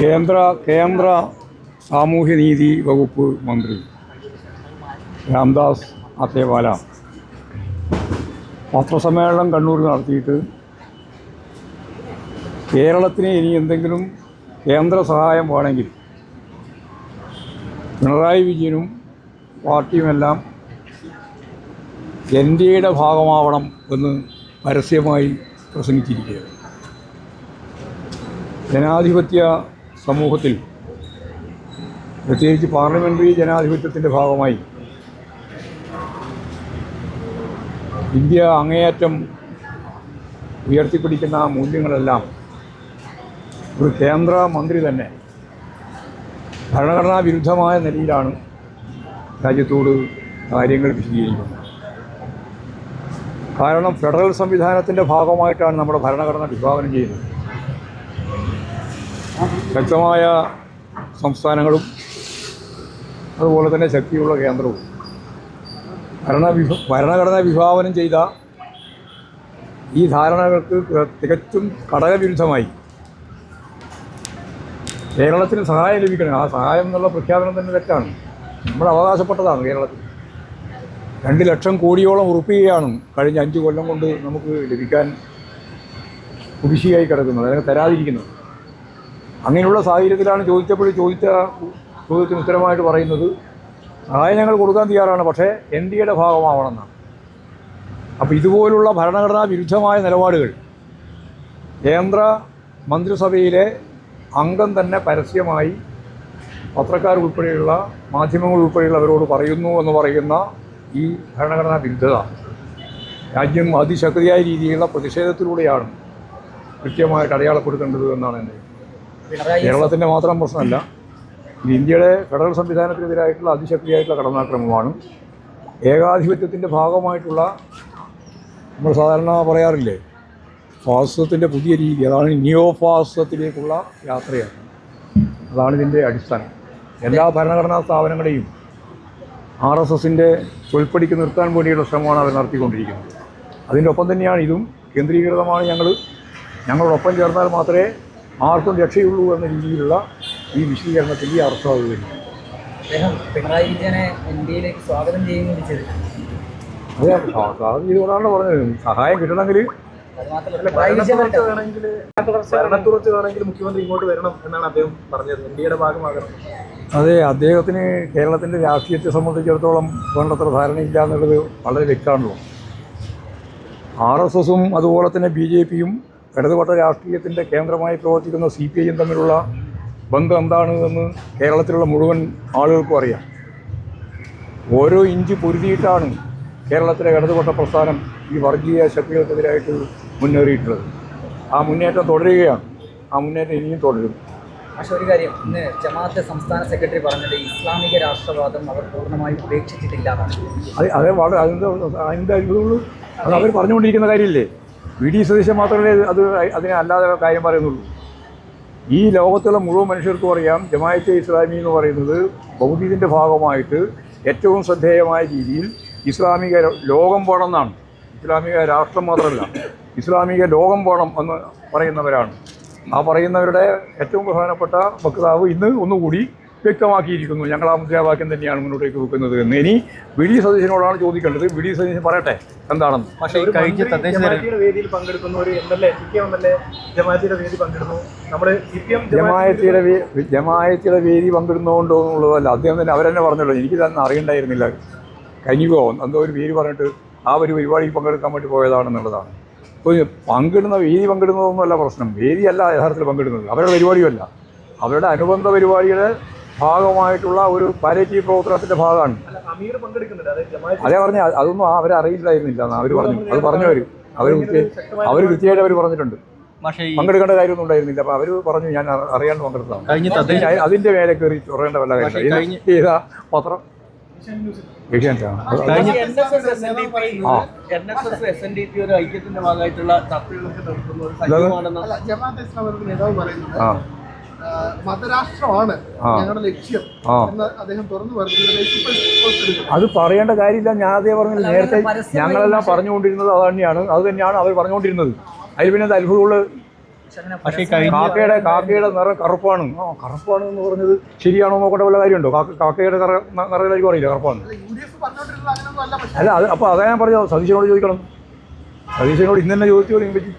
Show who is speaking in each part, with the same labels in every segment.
Speaker 1: കേന്ദ്ര കേന്ദ്ര സാമൂഹ്യനീതി വകുപ്പ് മന്ത്രി രാംദാസ് അത്തേവാല. പത്രസമ്മേളനം കണ്ണൂരിൽ നടത്തിയിട്ട് കേരളത്തിന് ഇനി എന്തെങ്കിലും കേന്ദ്ര സഹായം വേണമെങ്കിൽ പിണറായി വിജയനും പാർട്ടിയുമെല്ലാം എൻ ഡി എയുടെ ഭാഗമാവണം എന്ന് പരസ്യമായി പ്രസംഗിച്ചിരിക്കുകയാണ്. ജനാധിപത്യ സമൂഹത്തിൽ പ്രത്യേകിച്ച് പാർലമെന്ററി ജനാധിപത്യത്തിന്റെ ഭാഗമായി ഇന്ത്യ അങ്ങേയറ്റം ഉയർത്തിപ്പിടിക്കുന്ന മൂല്യങ്ങളെല്ലാം ഒരു കേന്ദ്ര മന്ത്രി തന്നെ ഭരണഘടനാ വിരുദ്ധമായ നിലയിലാണ് രാജ്യത്തോട് കാര്യങ്ങൾ വിശദീകരിക്കുന്നത് കാരണം ഫെഡറൽ സംവിധാനത്തിന്റെ ഭാഗമായിട്ടാണ് നമ്മുടെ ഭരണഘടന വിഭാവനം ചെയ്യുന്നത്. ശക്തമായ സംസ്ഥാനങ്ങളും അതുപോലെ തന്നെ ശക്തിയുള്ള കേന്ദ്രവും. ഭരണ ഭരണഘടന വിഭാവനം ചെയ്ത ഈ ധാരണകൾക്ക് തികച്ചും ഘടകവിരുദ്ധമായി കേരളത്തിന് സഹായം ലഭിക്കണം. ആ സഹായം എന്നുള്ള പ്രഖ്യാപനം തന്നെ തെറ്റാണ്. നമ്മൾ അവകാശപ്പെട്ടതാണ് കേരളത്തിൽ. രണ്ട് ലക്ഷം കോടിയോളം ഉറപ്പിക്കുകയാണ് കഴിഞ്ഞ അഞ്ച് കൊല്ലം കൊണ്ട് നമുക്ക് ലഭിക്കാൻ കുടിശ്ശിയായി കിടക്കുന്നത് അല്ലെങ്കിൽ തരാതിരിക്കുന്നത്. അങ്ങനെയുള്ള സാഹചര്യത്തിലാണ് ചോദിച്ചപ്പോൾ ചോദിച്ച ചോദ്യത്തിന് ഉത്തരമായിട്ട് പറയുന്നത്. സഹായം ഞങ്ങൾ കൊടുക്കാൻ തയ്യാറാണ് പക്ഷേ എൻ ഡി എയുടെ ഭാഗമാവണമെന്നാണ്. അപ്പോൾ ഇതുപോലുള്ള ഭരണഘടനാ വിരുദ്ധമായ നിലപാടുകൾ കേന്ദ്ര മന്ത്രിസഭയിലെ അംഗം തന്നെ പരസ്യമായി പത്രക്കാർ ഉൾപ്പെടെയുള്ള മാധ്യമങ്ങൾ ഉൾപ്പെടെയുള്ളവരോട് പറയുന്നു എന്ന് പറയുന്ന ഈ ഭരണഘടനാ വിരുദ്ധത രാജ്യം അതിശക്തിയായ രീതിയിലുള്ള പ്രതിഷേധത്തിലൂടെയാണ് കൃത്യമായിട്ട് അടയാളപ്പെടുത്തേണ്ടത് എന്നാണ്
Speaker 2: എന്റെ
Speaker 1: കേരളത്തിന്റെ മാത്രം പ്രശ്നമല്ല ഇന്ത്യയുടെ ഫെഡറൽ സംവിധാനത്തിനെതിരായിട്ടുള്ള അതിശക്തിയായിട്ടുള്ള കടന്നാക്രമമാണ്. ഏകാധിപത്യത്തിന്റെ ഭാഗമായിട്ടുള്ള നമ്മൾ സാധാരണ പറയാറില്ലേ ഫാസിസത്തിന്റെ പുതിയ രീതി അതാണ് നിയോ ഫാസിസത്തിലേക്കുള്ള യാത്രയാണ്. അതാണ് ഇതിന്റെ അടിസ്ഥാനം. എല്ലാ ഭരണഘടനാ സ്ഥാപനങ്ങളെയും ആർ എസ് എസിന്റെ തൊൽപ്പടിക്ക് നിർത്താൻ വേണ്ടിയുള്ള ശ്രമമാണ് അവർ നടത്തിക്കൊണ്ടിരിക്കുന്നത്. അതിന്റെ ഒപ്പം തന്നെയാണ് ഇതും കേന്ദ്രീകൃതമാണ് ഞങ്ങൾ ഞങ്ങളോടൊപ്പം ചേർന്നാൽ മാത്രമേ ആർക്കും രക്ഷയുള്ളൂ എന്ന രീതിയിലുള്ള ഈ വിശദീകരണത്തിൽ ഈ അർത്ഥം അത് തന്നെയാണ്
Speaker 2: അദ്ദേഹം പിണറായി വിജയനെ ഇന്ത്യയിലേക്ക് സ്വാഗതം ചെയ്യുകയും ചെയ്തു.
Speaker 1: അതെ അത് ഇതുകൊണ്ടാണ് പറഞ്ഞത്. സഹായം കിട്ടണമെങ്കിൽ
Speaker 3: ഭരണത്തുറച്ച് വേണമെങ്കിൽ മുഖ്യമന്ത്രി ഇങ്ങോട്ട് വരണം എന്നാണ് അദ്ദേഹം പറഞ്ഞത്. എൻ ഭാഗമാകണം.
Speaker 1: അതെ അദ്ദേഹത്തിന് കേരളത്തിന്റെ രാഷ്ട്രീയത്തെ സംബന്ധിച്ചിടത്തോളം വേണ്ടത്ര ധാരണയില്ല എന്നുള്ളത് വളരെ വ്യക്തമാണല്ലോ. ആർ എസ് എസും അതുപോലെ തന്നെ ബി ജെ പിയും ഇടതുപക്ഷ രാഷ്ട്രീയത്തിന്റെ കേന്ദ്രമായി പ്രവർത്തിക്കുന്ന സി പി ഐയും തമ്മിലുള്ള ബന്ധം എന്താണ് എന്ന് കേരളത്തിലുള്ള മുഴുവൻ ആളുകൾക്കും അറിയാം. ഓരോ ഇഞ്ച് പൊരുതിയിട്ടാണ് കേരളത്തിലെ ഇടതുപക്ഷ പ്രസ്ഥാനം ഈ വർഗീയ ശക്തികൾക്കെതിരായിട്ട് മുന്നേറിയിട്ടുള്ളത്. ആ മുന്നേറ്റം തുടരുകയാണ്. ആ മുന്നേറ്റം ഇനിയും തുടരും.
Speaker 2: പക്ഷേ ഒരു കാര്യം. ഇന്ന് ജമാഅത്ത് സംസ്ഥാന സെക്രട്ടറി പറഞ്ഞത് ഇസ്ലാമിക രാഷ്ട്രവാദം അവർ പൂർണമായും ഉപേക്ഷിച്ചിട്ടില്ല എന്നാണ്.
Speaker 1: അത് അത് വളരെ അതിന്റെ അതിന്റെ അവർ പറഞ്ഞുകൊണ്ടിരിക്കുന്ന കാര്യമില്ലേ? വി ഡി സതീശൻ മാത്രമേ അത് അതിനെ അല്ലാതെ കാര്യം പറയുന്നുള്ളൂ. ഈ ലോകത്തുള്ള മുഴുവൻ മനുഷ്യർക്കും അറിയാം ജമായത്തെ ഇസ്ലാമി എന്ന് പറയുന്നത് ബൗദ്ധികത്തിന്റെ ഭാഗമായിട്ട് ഏറ്റവും ശ്രദ്ധേയമായ രീതിയിൽ ഇസ്ലാമിക ലോകം പോണമെന്നാണ് ഇസ്ലാമിക രാഷ്ട്രം മാത്രമല്ല ഇസ്ലാമിക ലോകം പോണം എന്ന് പറയുന്നവരാണ്. ആ പറയുന്നവരുടെ ഏറ്റവും പ്രധാനപ്പെട്ട വക്താവ് ഇന്ന് ഒന്നുകൂടി വ്യക്തമാക്കിയിരിക്കുന്നു. ഞങ്ങൾ ആ മുദ്രാവാക്യം തന്നെയാണ് മുന്നോട്ടേക്ക് വെക്കുന്നത് എന്ന്. ഇനി വി ഡി സതീശനോടാണ് ചോദിക്കേണ്ടത്. വി ഡി സതീശൻ പറയട്ടെ എന്താണെന്ന്
Speaker 3: പക്ഷേ കഴിഞ്ഞ വേദിയിൽ പങ്കെടുക്കുന്ന ഒരു എം എൽ എ ജമാഅത്തിയുടെ വേദി പങ്കെടുക്കുന്നു
Speaker 1: ജമായത്തിയുടെ ജമായത്തിയുടെ വേദി പങ്കിടുന്നതുകൊണ്ടോ എന്നുള്ളതല്ല. അദ്ദേഹം തന്നെ അവരെന്നെ പറഞ്ഞല്ലോ. എനിക്ക് തന്നെ അറിയണ്ടായിരുന്നില്ല. കനിവോ എന്തോ ഒരു പേര് പറഞ്ഞിട്ട് ആ ഒരു പരിപാടിയിൽ പങ്കെടുക്കാൻ വേണ്ടി പോയതാണെന്നുള്ളതാണ്. അപ്പോൾ പങ്കിടുന്ന വേദി പങ്കിടുന്നതൊന്നുമല്ല പ്രശ്നം. വേദിയല്ല യഥാർത്ഥത്തിൽ പങ്കിടുന്നത്. അവരുടെ പരിപാടിയുമല്ല. അവരുടെ അനുബന്ധ പരിപാടിയുടെ ഭാഗമായിട്ടുള്ള ഒരു പാലേറ്റീവ് പ്രവർത്തനത്തിന്റെ ഭാഗമാണ്.
Speaker 3: അല്ല, അമീർ പങ്കെടുക്കുന്നുണ്ട്. അതായത് ജമാഅത്ത്
Speaker 1: അതേ പറഞ്ഞ അതൊന്നും അവരെ അറിയില്ലായിരുന്നില്ല അവർ പറഞ്ഞു. അത് പറഞ്ഞു അവർ അവർ കൃത്യമായിട്ട് അവർ പറഞ്ഞിട്ടുണ്ട്.
Speaker 4: പക്ഷേ ഈ
Speaker 1: പങ്കെടുക്കേണ്ട കാര്യമൊന്നും ഉണ്ടായിരുന്നില്ല. അപ്പൊ അവർ പറഞ്ഞു ഞാൻ അറിയാണ്ട് പങ്കെടുത്തതാണ്. അതിന്റെ മേലെ കയറി ചൊറേണ്ട വല്ല കാര്യം ഏതാ പത്രം.
Speaker 4: ഐക്യത്തിന്റെ ഭാഗമായിട്ടുള്ള ചർച്ചകളൊക്കെ നടത്തുന്ന ഒരു സജീവമാണെന്ന്
Speaker 5: അല്ല ജമാഅത്ത് ഇസ്ലാമിന്റെ നേതാവ് പറയുന്നത്
Speaker 1: ആ
Speaker 5: ആ, മതരാഷ്ട്രമാണ് ഞങ്ങളുടെ ലക്ഷ്യം എന്ന് അദ്ദേഹം തുറന്നു പറഞ്ഞു
Speaker 1: അത് പറയേണ്ട കാര്യമില്ല. ഞാൻ അതേ
Speaker 2: പറഞ്ഞത്
Speaker 1: നേരത്തെ ഞങ്ങളെല്ലാം പറഞ്ഞുകൊണ്ടിരുന്നത് അത് തന്നെയാണ് അത് തന്നെയാണ് അവർ പറഞ്ഞുകൊണ്ടിരുന്നത്. അതിൽ പിന്നെ അത് അത്ഭുതമുള്ള
Speaker 2: പക്ഷെ
Speaker 1: കാക്കയുടെ കാക്കയുടെ നിറം കറുപ്പാണ്. ആ കറുപ്പാണ് എന്ന് പറഞ്ഞത് ശരിയാണോ നോക്കേണ്ട വല്ല കാര്യമുണ്ടോ? കാക്ക കാക്കയുടെ നിറ നിറയിലായിരിക്കും അറിയില്ല കറുപ്പാണ്.
Speaker 5: അല്ല,
Speaker 1: അത് അപ്പോൾ അതാ ഞാൻ പറഞ്ഞത്. സതീശനോട് ചോദിക്കണം. സതീശനോട് ഇന്ന് തന്നെ ചോദിച്ചു പറ്റി.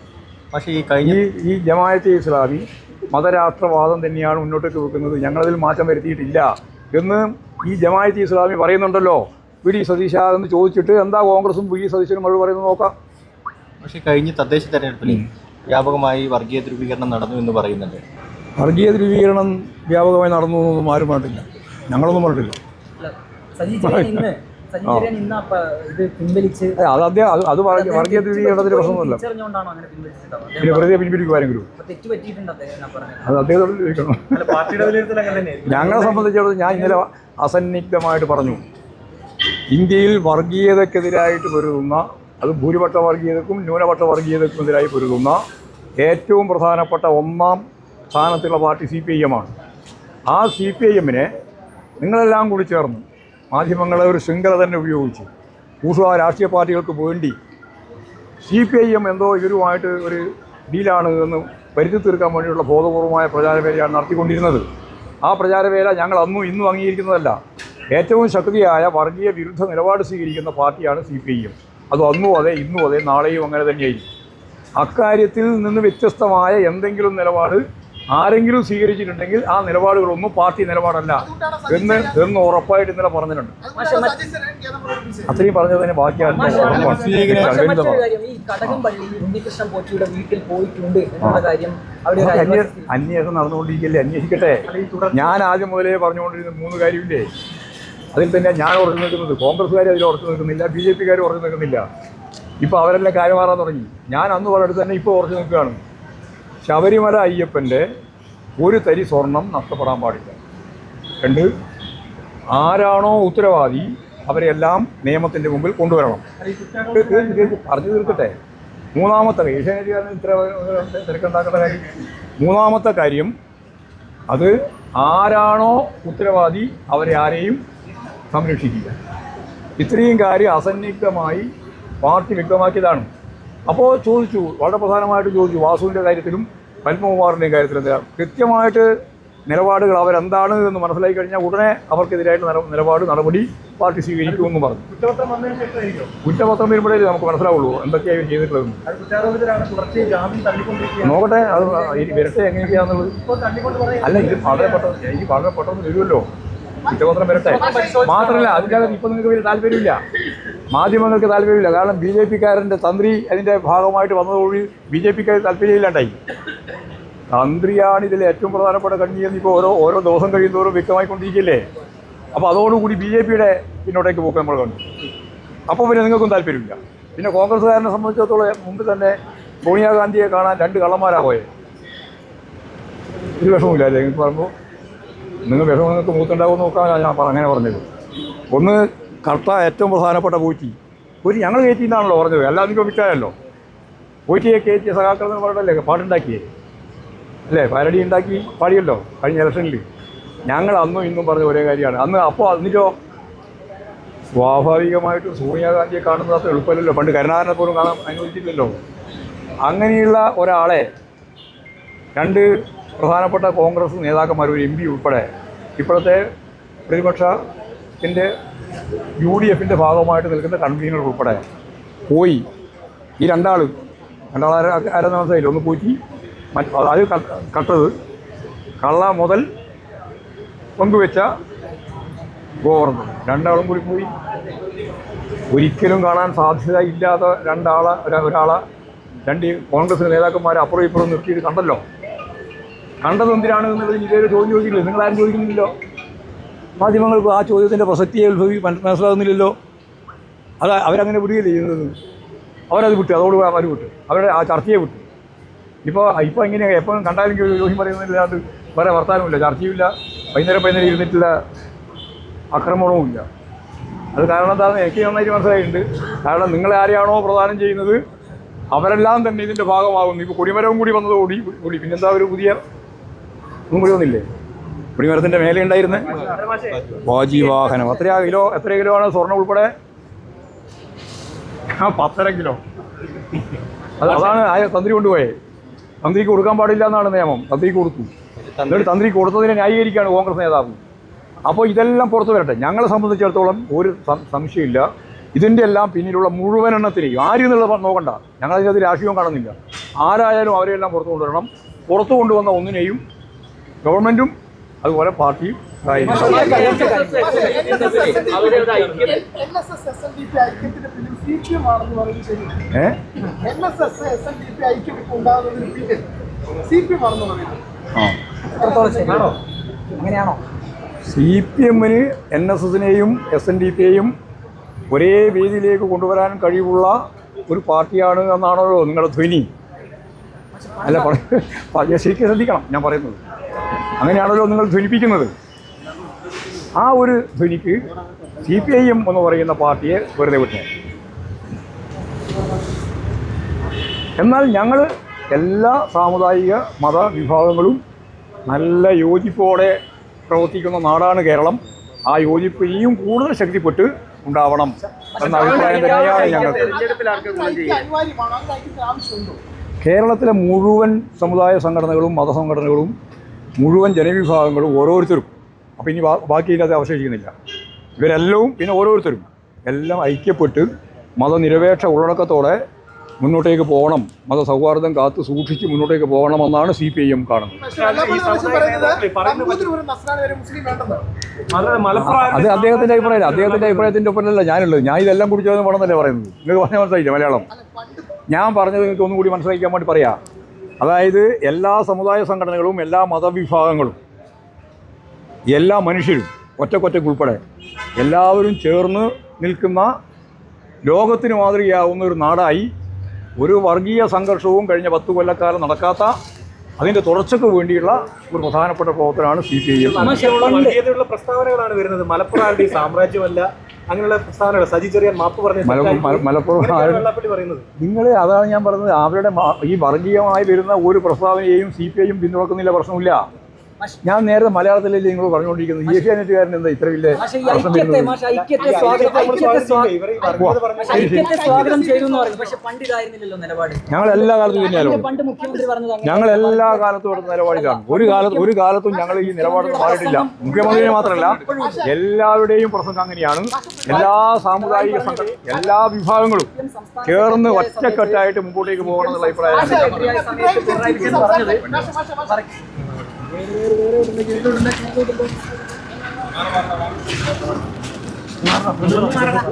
Speaker 4: പക്ഷേ ഈ കഴിഞ്ഞ
Speaker 1: ഈ ഈ ജമായത്തെ ഇസ്ലാമി മതരാഷ്ട്രവാദം തന്നെയാണ് മുന്നോട്ടേക്ക് വെക്കുന്നത്. ഞങ്ങളതിൽ മാറ്റം വരുത്തിയിട്ടില്ല എന്ന് ഈ ജമായത്ത് ഇസ്ലാമി പറയുന്നുണ്ടല്ലോ. വി ഡി സതീശ എന്ന് ചോദിച്ചിട്ട് എന്താ കോൺഗ്രസും വി ഡി സതീശനും മറുപടി പറയുന്നത് നോക്കാം.
Speaker 4: പക്ഷേ കഴിഞ്ഞ തദ്ദേശ തെരഞ്ഞെടുപ്പിൽ വ്യാപകമായി വർഗീയ ധ്രുവീകരണം നടന്നു എന്ന് പറയുന്നുണ്ട്.
Speaker 1: വർഗീയ ധ്രുവീകരണം വ്യാപകമായി നടന്നു എന്നൊന്നും ആരും പറഞ്ഞിട്ടില്ല. ഞങ്ങളൊന്നും പറഞ്ഞിട്ടില്ല. അത് അദ്ദേഹം അത് അത് വർഗീയ- പ്രശ്നമൊന്നുമില്ല. പിന്നെ വെറുതെ ആരെങ്കിലും അത് അദ്ദേഹത്തോട് ചോദിക്കണം. ഞങ്ങളെ സംബന്ധിച്ചിടത്തോളം ഞാൻ ഇന്നലെ അസന്നിഗ്ധമായിട്ട് പറഞ്ഞു. ഇന്ത്യയിൽ വർഗീയതക്കെതിരായിട്ട് പൊരുതുന്ന അത് ഭൂരിപക്ഷ വർഗീയതക്കും ന്യൂനപക്ഷ വർഗീയതക്കും എതിരായി പൊരുതുന്ന ഏറ്റവും പ്രധാനപ്പെട്ട ഒന്നാം സ്ഥാനത്തുള്ള പാർട്ടി സി പി ഐ എമ്മാണ് ആ സി പി ഐ എമ്മിനെ നിങ്ങളെല്ലാം കൂടി ചേർന്ന്. മാധ്യമങ്ങളെ ഒരു ശൃംഖല തന്നെ ഉപയോഗിച്ച്. കൂട്ടുകാർ രാഷ്ട്രീയ പാർട്ടികൾക്ക് വേണ്ടി സി പി ഐ എം എന്തോ ഇവരുമായിട്ട് ഒരു ഡീലാണ് എന്ന് വരുത്തി തീർക്കാൻ വേണ്ടിയുള്ള ബോധപൂർവമായ പ്രചാരവേലയാണ് നടത്തിക്കൊണ്ടിരുന്നത്. ആ പ്രചാരവേല ഞങ്ങൾ അന്നും ഇന്നും അംഗീകരിക്കുന്നതല്ല. ഏറ്റവും ശക്തിയായ വർഗീയ വിരുദ്ധ നിലപാട് സ്വീകരിക്കുന്ന പാർട്ടിയാണ് സി പി ഐ എം. അത് അന്നും അതെ ഇന്നും അതെ നാളെയും അങ്ങനെ തന്നെയായിരിക്കും. അക്കാര്യത്തിൽ നിന്ന് വ്യത്യസ്തമായ എന്തെങ്കിലും നിലപാട് ആരെങ്കിലും സ്വീകരിച്ചിട്ടുണ്ടെങ്കിൽ ആ നിലപാടുകളൊന്നും പാർട്ടി നിലപാടല്ല എന്ന് എന്ന് ഉറപ്പായിട്ട് ഇന്നലെ പറഞ്ഞിട്ടുണ്ട്. അത്രയും പറഞ്ഞത് തന്നെ
Speaker 2: ബാക്കിയാണ്
Speaker 1: അന്വേഷണം നടന്നുകൊണ്ടിരിക്കല്ലേ അന്വേഷിക്കട്ടെ. ഞാൻ ആദ്യം മുതലേ പറഞ്ഞുകൊണ്ടിരുന്ന മൂന്ന് കാര്യമില്ലേ? അതിൽ തന്നെ ഞാൻ ഉറച്ചു നിൽക്കുന്നത് കോൺഗ്രസ്സുകാർ അതിൽ ഉറച്ചു നിൽക്കുന്നില്ല ബി ജെ പിക്കാർ ഉറച്ചു നിൽക്കുന്നില്ല. ഇപ്പോൾ അവരെല്ലാം കാര്യമാറാൻ തുടങ്ങി. ഞാൻ അന്ന് പറഞ്ഞിട്ട് തന്നെ ഇപ്പോൾ ഉറച്ചു നിൽക്കുകയാണ്. ശബരിമല അയ്യപ്പന്റെ ഒരു തരി സ്വർണം നഷ്ടപ്പെടാൻ പാടില്ല. രണ്ട് ആരാണോ ഉത്തരവാദി അവരെല്ലാം നിയമത്തിന്റെ മുമ്പിൽ കൊണ്ടുവരണം. പറഞ്ഞു തീർക്കട്ടെ. മൂന്നാമത്തെ ഏഷ്യാനെറ്റുകാരന് ഇത്ര തിരക്കുണ്ടാക്കേണ്ട കാര്യം? മൂന്നാമത്തെ കാര്യം അത് ആരാണോ ഉത്തരവാദി അവരെ ആരെയും സംരക്ഷിക്കുക. ഇത്രയും കാര്യം അസന്നിഗ്ധമായി പാർട്ടി വ്യക്തമാക്കിയതാണ്. അപ്പോൾ ചോദിച്ചു വളരെ പ്രധാനമായിട്ട് ചോദിച്ചു വാസുവിന്റെ കാര്യത്തിലും പത്മകുമാറിന്റെയും കാര്യത്തിലും എന്താ കൃത്യമായിട്ട് നിലപാടുകൾ അവരെന്താണ് എന്ന് മനസ്സിലാക്കി കഴിഞ്ഞാൽ ഉടനെ അവർക്കെതിരായിട്ട് നില- നിലപാട് നടപടി പാർട്ടി സ്വീകരിക്കുമെന്ന് പറഞ്ഞു.
Speaker 3: കുറ്റപത്രം
Speaker 1: വരുമ്പോഴേ നമുക്ക് മനസ്സിലാവുള്ളൂ. എന്തൊക്കെയാണ്
Speaker 3: ചെയ്തിട്ടുള്ളത്
Speaker 1: നോക്കട്ടെ അത് വരട്ടെ എങ്ങനെയൊക്കെയാണെന്നുള്ളത് അല്ല ഇത് വളരെ പെട്ടെന്ന് എനിക്ക് വളരെ പെട്ടെന്ന് വരുമല്ലോ. കുറ്റപത്രം വരട്ടെ. മാത്രമല്ല അതിനകത്ത് ഇപ്പം നിങ്ങൾക്ക് വലിയ താല്പര്യമില്ല. മാധ്യമങ്ങൾക്ക് താല്പര്യമില്ല. കാരണം ബി ജെ പിക്കാരന്റെ തന്ത്രി അതിന്റെ ഭാഗമായിട്ട് വന്നതോടുകൂടി ബി ജെ പിക്കാർ താല്പര്യമില്ലാണ്ടായി. തന്ത്രിയാണ് ഇതിൽ ഏറ്റവും പ്രധാനപ്പെട്ട കണ്ണി എന്ന് ഇപ്പോൾ ഓരോ ഓരോ ദിവസം കഴിയുന്നതോറും വ്യക്തമായിക്കൊണ്ടിരിക്കില്ലേ അപ്പോൾ അതോടുകൂടി ബി ജെ പിയുടെ പിന്നോട്ടേക്ക് പോക്ക് നമ്മൾ കണ്ടു. അപ്പോൾ പിന്നെ നിങ്ങൾക്കും താല്പര്യമില്ല. പിന്നെ കോൺഗ്രസ്സുകാരനെ സംബന്ധിച്ചിടത്തോളം മുമ്പ് തന്നെ സോണിയാഗാന്ധിയെ കാണാൻ രണ്ട് കള്ളന്മാരാ പോയത് ഒരു വിഷമമില്ല അല്ലേ നിങ്ങൾക്ക് പറയുമ്പോൾ നിങ്ങൾ വിഷമം നിങ്ങൾക്ക് മൂത്തുണ്ടാവുമെന്ന് നോക്കാൻ ഞാൻ അങ്ങനെ പറഞ്ഞത്. ഒന്ന് കർത്ത ഏറ്റവും പ്രധാനപ്പെട്ട പൂറ്റി. ഒരു ഞങ്ങൾ കയറ്റി എന്നാണല്ലോ പറഞ്ഞത്. അല്ലാതെ നിങ്ങൾക്ക് വിറ്റായല്ലോ കയറ്റിയ സഹാക്കൾ എന്ന് പറഞ്ഞല്ലേ പാട്ടുണ്ടാക്കിയേ? അല്ലേ? പാരടി ഉണ്ടാക്കി പാടിയല്ലോ കഴിഞ്ഞ ഇലക്ഷനിൽ ഞങ്ങൾ അന്നും ഇന്നും പറഞ്ഞ ഒരേ കാര്യമാണ്. അന്ന് അപ്പോൾ എന്നിട്ടോ? സ്വാഭാവികമായിട്ടും സോണിയാഗാന്ധിയെ കാണുന്നത് അത്ര എളുപ്പമല്ലല്ലോ. പണ്ട് കരുണാകരനെ പോലും കാണാൻ അനുവദിച്ചില്ലല്ലോ. അങ്ങനെയുള്ള ഒരാളെ രണ്ട് പ്രധാനപ്പെട്ട കോൺഗ്രസ് നേതാക്കന്മാർ ഒരു എം പി ഉൾപ്പെടെ ഇപ്പോഴത്തെ പ്രതിപക്ഷത്തിന്റെ യു ഡി എഫിന്റെ ഭാഗമായിട്ട് നിൽക്കുന്ന കൺവീനർ ഉൾപ്പെടെ പോയി. ഈ രണ്ടാൾ രണ്ടാൾ ആരെന്ന് ഒന്ന് പോയി മറ്റ് അത് കട്ടത്. കള്ള മുതൽ പങ്കുവെച്ച ഗോവർണർ. രണ്ടാളും കൂടി പോയി. ഒരിക്കലും കാണാൻ സാധ്യത ഇല്ലാത്ത രണ്ടാളെ ഒരാളെ രണ്ട് കോൺഗ്രസ് നേതാക്കന്മാരെ അപ്പുറം ഇപ്പുറം നിർത്തിയിട്ട് കണ്ടല്ലോ. കണ്ടത് എന്തിനാണ് എന്നുള്ളത് ഇതുവരെ ചോദ്യം ചോദിക്കില്ല നിങ്ങളാരും ചോദിക്കുന്നില്ലല്ലോ. മാധ്യമങ്ങൾക്ക് ആ ചോദ്യത്തിന്റെ പ്രസക്തിയെ ഉത്ഭവി മനസ്സിലാകുന്നില്ലല്ലോ. അത് അവരങ്ങനെ വിടുകയില്ല ചെയ്യുന്നത്? അവരത് വിട്ടു അതോട് അവർ വിട്ടു. അവരുടെ ആ ചർച്ചയെ വിട്ടു. ഇപ്പോൾ ഇപ്പോൾ ഇങ്ങനെ എപ്പോഴും കണ്ടാലും ജോഹി പറയുന്നില്ലാണ്ട് വേറെ വർത്താനമില്ല ചർച്ചയുമില്ല. വൈകുന്നേരം വൈകുന്നേരം ഇരുന്നിട്ടില്ല ആക്രമണവും ഇല്ല അത് കാരണം എന്താണെന്ന് എനിക്ക് നന്നായിട്ട് മനസ്സിലായിട്ടുണ്ട്. കാരണം നിങ്ങളെ ആരെയാണോ പ്രദാനം ചെയ്യുന്നത് അവരെല്ലാം തന്നെ ഇതിന്റെ ഭാഗമാകുന്നു. ഇപ്പോൾ കൊടിമരവും കൂടി വന്നതോടി കൂടി. പിന്നെന്താ ഒരു പുതിയ ഒന്നും കൂടി വന്നില്ലേ? കൊടിമരത്തിന്റെ മേലെ ഉണ്ടായിരുന്നേ വാജി വാഹനം. എത്ര കിലോ എത്ര കിലോ ആണ് സ്വർണം ഉൾപ്പെടെ? ആ പത്തര കിലോ. അതാണ് ആ തന്ത്രി കൊണ്ടുപോയത് തന്ത്രിക്ക് കൊടുക്കാൻ പാടില്ല എന്നാണ് നിയമം. തന്ത്രിക്ക് കൊടുത്തു. എന്നിട്ട് തന്ത്രി കൊടുത്തതിനെ ന്യായീകരിക്കുകയാണ് കോൺഗ്രസ് നേതാവ്. അപ്പോൾ ഇതെല്ലാം പുറത്തു വരട്ടെ. ഞങ്ങളെ സംബന്ധിച്ചിടത്തോളം ഒരു സംശയമില്ല. ഇതിന്റെ എല്ലാം പിന്നിലുള്ള മുഴുവൻ എണ്ണത്തിനെയും ആരും എന്നുള്ളത് നോക്കണ്ട. ഞങ്ങളതിനകത്ത് രാഷ്ട്രീയവും കാണുന്നില്ല. ആരായാലും അവരെല്ലാം പുറത്തു കൊണ്ടുവരണം. പുറത്തു കൊണ്ടുവന്ന ഒന്നിനെയും ഗവൺമെന്റും അതുപോലെ പാർട്ടിയും
Speaker 5: സി പി
Speaker 1: എമ്മിന് എൻ എസ് എസിനെയും എസ് എൻ ഡി പിയെയും ഒരേ വേദിയിലേക്ക് കൊണ്ടുവരാൻ കഴിവുള്ള ഒരു പാർട്ടിയാണ് എന്നാണല്ലോ നിങ്ങളുടെ ധ്വനി. അല്ല ശരിക്കും ശ്രദ്ധിക്കണം ഞാൻ പറയുന്നത്. അങ്ങനെയാണല്ലോ നിങ്ങൾ ധ്വനിപ്പിക്കുന്നത്. ആ ഒരു ധ്വനിക്ക് സി പി ഐ എം എന്ന് പറയുന്ന പാർട്ടിയെ വെറുതെ വിട്ടു. എന്നാൽ ഞങ്ങൾ എല്ലാ സാമുദായിക മത വിഭാഗങ്ങളും നല്ല യോജിപ്പോടെ പ്രവർത്തിക്കുന്ന നാടാണ് കേരളം. ആ യോജിപ്പ് ഇനിയും കൂടുതൽ ശക്തിപ്പെട്ട് ഉണ്ടാവണം എന്ന അഭിപ്രായം തന്നെയാണ് ഞങ്ങൾക്ക്. കേരളത്തിലെ മുഴുവൻ സമുദായ സംഘടനകളും മതസംഘടനകളും മുഴുവൻ ജനവിഭാഗങ്ങളും ഓരോരുത്തരും. അപ്പോൾ ഇനി ബാക്കിയില്ലാതെ അവശേഷിക്കുന്നില്ല. ഇവരെല്ലാം പിന്നെ ഓരോരുത്തരും. എല്ലാം ഐക്യപ്പെട്ട് മതനിരപേക്ഷ ഉള്ളടക്കത്തോടെ മുന്നോട്ടേക്ക് പോകണം. മതസൗഹാർദ്ദം കാത്ത് സൂക്ഷിച്ച് മുന്നോട്ടേക്ക് പോകണമെന്നാണ് സി പി ഐ എം കാണുന്നത്
Speaker 5: അദ്ദേഹത്തിന്റെ
Speaker 3: അത് മലപ്പുറം
Speaker 1: അത് അദ്ദേഹത്തിന്റെ അഭിപ്രായം അദ്ദേഹത്തിന്റെ അഭിപ്രായത്തിന്റെ ഒപ്പമല്ല ഞാനുള്ളത്. ഞാൻ ഇതെല്ലാം കൂടി ചേർന്ന് വേണമെന്നല്ലേ പറയുന്നത്? നിങ്ങൾക്ക് പറഞ്ഞാൽ മനസ്സിലായില്ല മലയാളം? ഞാൻ പറഞ്ഞത് നിങ്ങൾക്ക് ഒന്നും കൂടി മനസ്സിലാക്കാൻ വേണ്ടി പറയാം. അതായത് എല്ലാ സമുദായ സംഘടനകളും എല്ലാ മതവിഭാഗങ്ങളും എല്ലാ മനുഷ്യരും ഒറ്റക്കൊറ്റക്കുൾപ്പെടെ എല്ലാവരും ചേർന്ന് നിൽക്കുന്ന ലോകത്തിന് മാതൃകയാവുന്ന ഒരു നാടായി ഒരു വർഗീയ സംഘർഷവും കഴിഞ്ഞ പത്ത് കൊല്ലക്കാലം നടക്കാത്ത അതിന്റെ തുടർച്ചയ്ക്ക് വേണ്ടിയുള്ള ഒരു പ്രധാനപ്പെട്ട പ്രവർത്തനമാണ് സി പി ഐ എം.
Speaker 3: പ്രസ്താവനകളാണ് വരുന്നത്. മലപ്പുറം സാമ്രാജ്യമല്ല അങ്ങനെയുള്ള പ്രസ്താവനകൾ സജി ചെറിയാൻ മാപ്പ് പറഞ്ഞ
Speaker 1: മല- മല- മലപ്പുറം നിങ്ങൾ അതാണ് ഞാൻ പറഞ്ഞത്. അവരുടെ ഈ വർഗീയമായി വരുന്ന ഒരു പ്രസ്താവനയെയും സി പി ഐയും പിന്തുണക്കുന്നില്ല പ്രശ്നമില്ല. ഞാൻ നേരത്തെ മലയാളത്തിലല്ലേ നിങ്ങൾ പറഞ്ഞുകൊണ്ടിരിക്കുന്നത് ഏഷ്യാനെറ്റുകാരൻ എന്താ ഇത്ര വലിയ ഞങ്ങൾ എല്ലാ കാലത്തും
Speaker 2: തന്നെയാണ്
Speaker 1: ഞങ്ങൾ എല്ലാ കാലത്തും എടുത്ത നിലപാടിലാണ് ഒരു കാലത്ത് ഒരു കാലത്തും ഞങ്ങൾ ഈ നിലപാട് മാറിയിട്ടില്ല മുഖ്യമന്ത്രിയെ മാത്രമല്ല എല്ലാവരുടെയും പ്രസംഗം അങ്ങനെയാണ് എല്ലാ സാമുദായിക സംഘ എല്ലാ വിഭാഗങ്ങളും ചേർന്ന് ഒറ്റക്കെട്ടായിട്ട് മുമ്പോട്ടേക്ക് പോകണം എന്നുള്ള അഭിപ്രായമാണ്
Speaker 5: Marah, marah,
Speaker 2: marah.